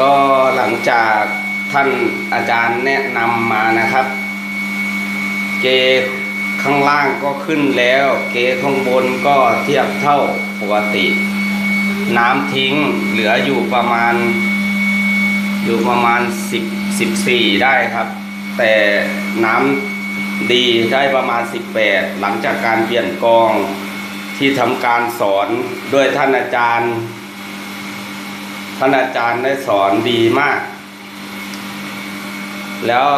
ก็หลังจากท่านอาจารย์แนะนำมานะครับ เกข้างล่างก็ขึ้นแล้ว เกข้างบนก็เทียบเท่าปกติ น้ำทิ้งเหลืออยู่ประมาณ อยู่ประมาณ 10 14 ได้ครับ แต่น้ำดีได้ประมาณ 18 หลังจากการเปลี่ยนกองที่ทำการสอนด้วยท่านอาจารย์ ท่านอาจารย์ได้สอนดีมาก แล้ว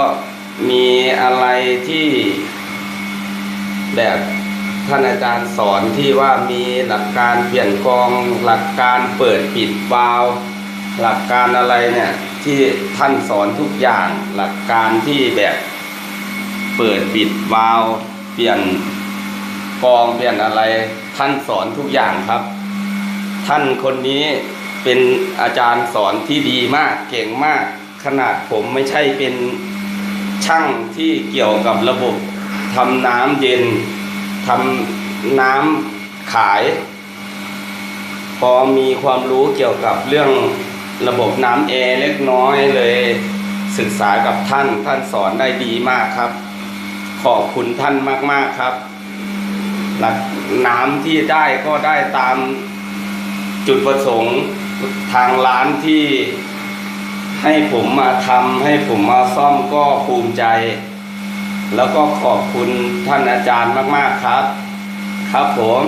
มีอะไรที่แบบท่านอาจารย์สอนที่ว่ามีหลักการเปลี่ยนกอง หลักการเปิดปิดวาล์วหลักการอะไรเนี่ยที่ท่านสอนทุกอย่าง หลักการที่แบบเปิดปิดวาล์วเปลี่ยนกองเปลี่ยนอะไร ท่านสอนทุกอย่างครับ ท่านคนนี้ เป็นอาจารย์สอนที่ดีมากเก่งมาก ขนาดผมไม่ใช่เป็นช่างที่เกี่ยวกับระบบทำน้ำเย็นทำน้ำขาย พอมีความรู้เกี่ยวกับเรื่องระบบน้ำแอร์เล็กน้อยเลยศึกษากับท่านท่านสอนได้ดีมากครับ ขอบคุณท่านมาก ๆครับ หลักน้ำที่ได้ก็ได้ตามจุดประสงค์ ทางร้านที่ให้ผมมาทำให้ผมมาซ่อมก็ภูมิใจ แล้วก็ขอบคุณท่านอาจารย์มาก ๆครับ ครับผม